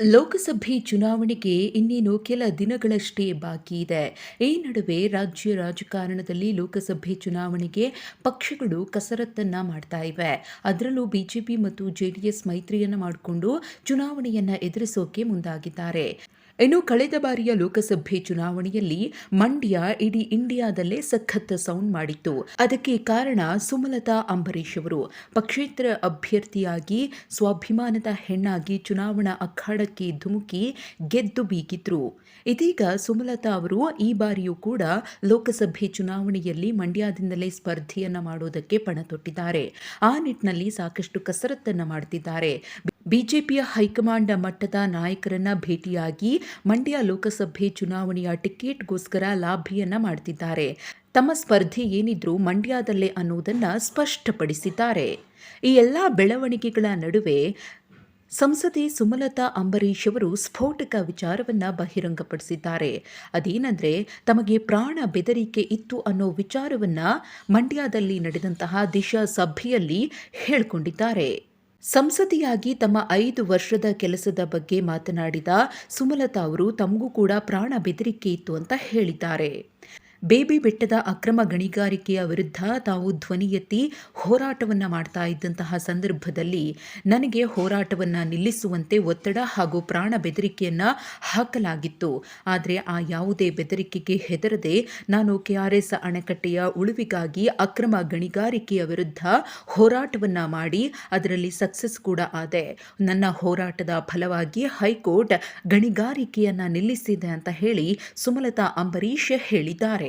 ಲೋಕಸಭೆ ಚುನಾವಣೆಗೆ ಇನ್ನೇನು ಕೆಲ ದಿನಗಳಷ್ಟೇ ಬಾಕಿ ಇದೆ. ಈ ನಡುವೆ ರಾಜ್ಯ ರಾಜಕಾರಣದಲ್ಲಿ ಲೋಕಸಭೆ ಚುನಾವಣೆಗೆ ಪಕ್ಷಗಳು ಕಸರತ್ತನ್ನ ಮಾಡ್ತಾ ಇವೆ. ಅದರಲ್ಲೂ ಬಿಜೆಪಿ ಮತ್ತು ಜೆಡಿಎಸ್ ಮೈತ್ರಿಯನ್ನ ಮಾಡಿಕೊಂಡು ಚುನಾವಣೆಯನ್ನ ಎದುರಿಸೋಕೆ ಮುಂದಾಗಿದ್ದಾರೆ. ಇನ್ನು ಕಳೆದ ಬಾರಿಯ ಲೋಕಸಭೆ ಚುನಾವಣೆಯಲ್ಲಿ ಮಂಡ್ಯ ಇಡೀ ಇಂಡಿಯಾದಲ್ಲೇ ಸಖತ್ ಸೌಂಡ್ ಮಾಡಿತ್ತು. ಅದಕ್ಕೆ ಕಾರಣ ಸುಮಲತಾ ಅಂಬರೀಶ್ ಅವರು. ಪಕ್ಷೇತರ ಅಭ್ಯರ್ಥಿಯಾಗಿ ಸ್ವಾಭಿಮಾನದ ಹೆಣ್ಣಾಗಿ ಚುನಾವಣಾ ಅಖಾಡಕ್ಕೆ ಧುಮುಕಿ ಗೆದ್ದು ಬೀಗಿದ್ರು. ಇದೀಗ ಸುಮಲತಾ ಅವರು ಈ ಬಾರಿಯೂ ಕೂಡ ಲೋಕಸಭೆ ಚುನಾವಣೆಯಲ್ಲಿ ಮಂಡ್ಯದಿಂದಲೇ ಸ್ಪರ್ಧೆಯನ್ನ ಮಾಡೋದಕ್ಕೆ ಪಣ ತೊಟ್ಟಿದ್ದಾರೆ ಆ ನಿಟ್ಟಿನಲ್ಲಿ ಸಾಕಷ್ಟು ಕಸರತ್ತನ್ನು ಮಾಡ್ತಿದ್ದಾರೆ. ಬಿಜೆಪಿಯ ಹೈಕಮಾಂಡ್ ಮಟ್ಟದ ನಾಯಕರನ್ನ ಭೇಟಿಯಾಗಿ ಮಂಡ್ಯ ಲೋಕಸಭೆ ಚುನಾವಣೆಯ ಟಿಕೆಟ್ಗೋಸ್ಕರ ಲಾಭಿಯನ್ನ ಮಾಡ್ತಿದ್ದಾರೆ. ತಮ್ಮ ಸ್ಪರ್ಧೆ ಏನಿದ್ರೂ ಮಂಡ್ಯದಲ್ಲೇ ಅನ್ನೋದನ್ನು ಸ್ಪಷ್ಟಪಡಿಸಿದ್ದಾರೆ. ಈ ಎಲ್ಲ ಬೆಳವಣಿಗೆಗಳ ನಡುವೆ ಸಂಸದೆ ಸುಮಲತಾ ಅಂಬರೀಶ್ ಅವರು ಸ್ಫೋಟಕ ವಿಚಾರವನ್ನ ಬಹಿರಂಗಪಡಿಸಿದ್ದಾರೆ. ಅದೇನೆಂದರೆ, ತಮಗೆ ಪ್ರಾಣ ಬೆದರಿಕೆ ಇತ್ತು ಅನ್ನೋ ವಿಚಾರವನ್ನ ಮಂಡ್ಯದಲ್ಲಿ ನಡೆದಂತಹ ದಿಶಾ ಸಭೆಯಲ್ಲಿ ಹೇಳಿಕೊಂಡಿದ್ದಾರೆ. ಸಂಸದಿಯಾಗಿ ತಮ್ಮ ಐದು ವರ್ಷದ ಕೆಲಸದ ಬಗ್ಗೆ ಮಾತನಾಡಿದ ಸುಮಲತಾ ಅವರು, ತಮಗೂ ಕೂಡ ಪ್ರಾಣ ಬೆದರಿಕೆ ಇತ್ತು ಅಂತ ಹೇಳಿದ್ದಾರೆ. ಬೇಬಿ ಬೆಟ್ಟದ ಅಕ್ರಮ ಗಣಿಗಾರಿಕೆಯ ವಿರುದ್ಧ ತಾವು ಧ್ವನಿ ಎತ್ತಿ ಹೋರಾಟವನ್ನು ಮಾಡ್ತಾ ಇದ್ದಂತಹ ಸಂದರ್ಭದಲ್ಲಿ ನನಗೆ ಹೋರಾಟವನ್ನು ನಿಲ್ಲಿಸುವಂತೆ ಒತ್ತಡ ಹಾಗೂ ಪ್ರಾಣ ಬೆದರಿಕೆಯನ್ನು ಹಾಕಲಾಗಿತ್ತು. ಆದರೆ ಆ ಯಾವುದೇ ಬೆದರಿಕೆಗೆ ಹೆದರದೆ ನಾನು ಕೆಆರ್ಎಸ್ ಅಣೆಕಟ್ಟೆಯ ಉಳಿವಿಗಾಗಿ ಅಕ್ರಮ ಗಣಿಗಾರಿಕೆಯ ವಿರುದ್ಧ ಹೋರಾಟವನ್ನು ಮಾಡಿ ಅದರಲ್ಲಿ ಸಕ್ಸಸ್ ಕೂಡ ಆದೆ. ನನ್ನ ಹೋರಾಟದ ಫಲವಾಗಿ ಹೈಕೋರ್ಟ್ ಗಣಿಗಾರಿಕೆಯನ್ನು ನಿಲ್ಲಿಸಿದೆ ಅಂತ ಹೇಳಿ ಸುಮಲತಾ ಅಂಬರೀಶ್ ಹೇಳಿದ್ದಾರೆ.